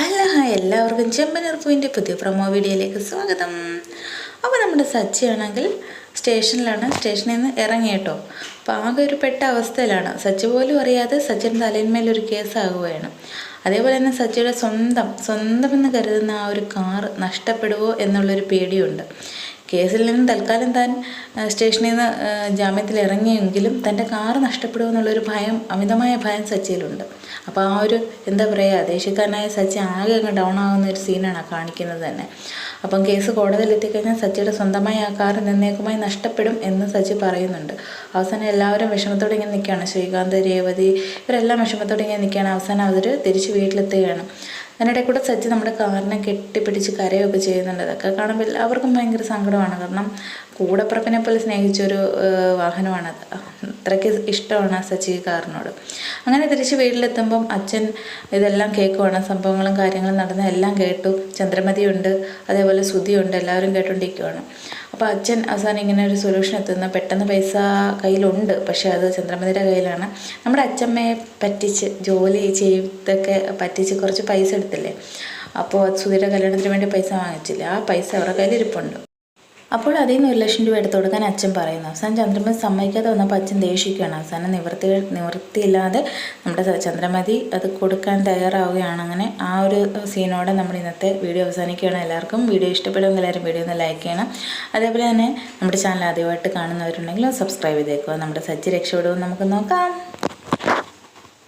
Hello hi എല്ലാവർക്കും ചെമ്പനർപ്പൂവിന്റെ പുതിയ promo വീഡിയോയിലേക്ക് സ്വാഗതം. അപ്പോൾ നമ്മുടെ സച്ചിയാണെങ്കിൽ സ്റ്റേഷനിലാണ് സ്റ്റേഷനിൽ നിന്ന് ഇറങ്ങി കേട്ടോ. അപ്പോൾ ആകെ ഒരു പെട്ട അവസ്ഥയിലാണ്. സച്ചി പോലും അറിയാതെ സച്ചിൻ തലേന്മേലൊരു കേസാകുകയാണ് അതേപോലെ തന്നെ സച്ചിയുടെ സ്വന്തം സ്വന്തം എന്ന് കരുതുന്ന ആ ഒരു കാർ നഷ്ടപ്പെടുവോ എന്നുള്ളൊരു പേടിയുണ്ട്. കേസിൽ നിന്ന് തൽക്കാലം താൻ സ്റ്റേഷനിൽ നിന്ന് ജാമ്യത്തിൽ ഇറങ്ങിയെങ്കിലും തന്റെ കാർ നഷ്ടപ്പെടുമോ എന്നുള്ളൊരു ഭയം അമിതമായ ഭയം സച്ചിയിലുണ്ട്. അപ്പോൾ ആ ഒരു എന്താ പറയുക ദേശീയക്കാരനായ സച്ചി ആകെ അങ്ങ് ഡൗൺ ആകുന്ന ഒരു സീനാണ് കാണിക്കുന്നത് തന്നെ. അപ്പം കേസ് കോടതിയിൽ എത്തിക്കഴിഞ്ഞാൽ സച്ചിയുടെ സ്വന്തമായ ആ കാറ് നിന്നേക്കുമായി നഷ്ടപ്പെടും എന്ന് സച്ചി പറയുന്നുണ്ട്. അവസാനം എല്ലാവരും വിഷമത്തോടെ ഇങ്ങനെ നിൽക്കുകയാണ്. ശ്രീകാന്ത് രേവതി ഇവരെല്ലാം വിഷമത്തോടെ ഇങ്ങനെ നിൽക്കുകയാണ്. അവസാനം അവർ തിരിച്ച് വീട്ടിലെത്തുകയാണ്. അതിനിടെ കൂടെ സച്ചി നമ്മുടെ കാറിനെ കെട്ടിപ്പിടിച്ച് കരയൊക്കെ ചെയ്യുന്നുണ്ട്. അതൊക്കെ കാണുമ്പോൾ എല്ലാവർക്കും ഭയങ്കര സങ്കടമാണ്. കാരണം കൂടപ്പിറപ്പിനെ പോലെ സ്നേഹിച്ചൊരു വാഹനമാണത് അത്രയ്ക്ക് ഇഷ്ടമാണ് സച്ചി കാറിനോട്. അങ്ങനെ തിരിച്ച് വീട്ടിലെത്തുമ്പം അച്ഛൻ ഇതെല്ലാം കേൾക്കുവാണ്. സംഭവങ്ങളും കാര്യങ്ങളും നടന്ന എല്ലാം കേട്ടു. ചന്ദ്രമതിയുണ്ട് അതേപോലെ ശ്രുതിയുണ്ട് എല്ലാവരും കേട്ടുകൊണ്ടിരിക്കുവാണ് അപ്പോൾ അച്ഛൻ അവസാനം ഇങ്ങനെ ഒരു സൊല്യൂഷൻ എത്തുന്ന. പെട്ടെന്ന് പൈസ കയ്യിലുണ്ട്. പക്ഷേ അത് ചന്ദ്രമതിയുടെ കയ്യിലാണ്. നമ്മുടെ അച്ഛമ്മയെ പറ്റിച്ച് ജോലി ചെയ്തൊക്കെ പറ്റിച്ച് കുറച്ച് പൈസ എടുത്തില്ലേ? അപ്പോൾ സുധിയുടെ കല്യാണത്തിന് വേണ്ടി പൈസ വാങ്ങിച്ചില്ല? ആ പൈസ അവരുടെ കയ്യിൽ ഇരിപ്പുണ്ട് അപ്പോൾ അതിൽ നിന്ന് ഒരു ലക്ഷം രൂപ എടുത്തു കൊടുക്കാൻ അച്ഛൻ പറയുന്നു. അവസാനം ചന്ദ്രമതി സമ്മതിക്കാതെ വന്നപ്പോൾ അച്ഛൻ ദേഷിക്കുകയാണ് അവസാനം നിവൃത്തി നിവൃത്തിയില്ലാതെ നമ്മുടെ ചന്ദ്രമതി അത് കൊടുക്കാൻ തയ്യാറാവുകയാണ്. അങ്ങനെ ആ ഒരു സീനോടെ നമ്മൾ ഇന്നത്തെ വീഡിയോ അവസാനിക്കുകയാണ്. എല്ലാവർക്കും വീഡിയോ ഇഷ്ടപ്പെടുമെങ്കിൽ എല്ലാവരും വീഡിയോ ഒന്ന് ലൈക്ക് ചെയ്യണം. അതേപോലെ തന്നെ നമ്മുടെ ചാനൽ ആദ്യമായിട്ട് കാണുന്നവരുണ്ടെങ്കിൽ സബ്സ്ക്രൈബ് ചെയ്തേക്കുക. നമ്മുടെ സജ്ജി രക്ഷപ്പെടുമെന്ന് നമുക്ക് നോക്കാം.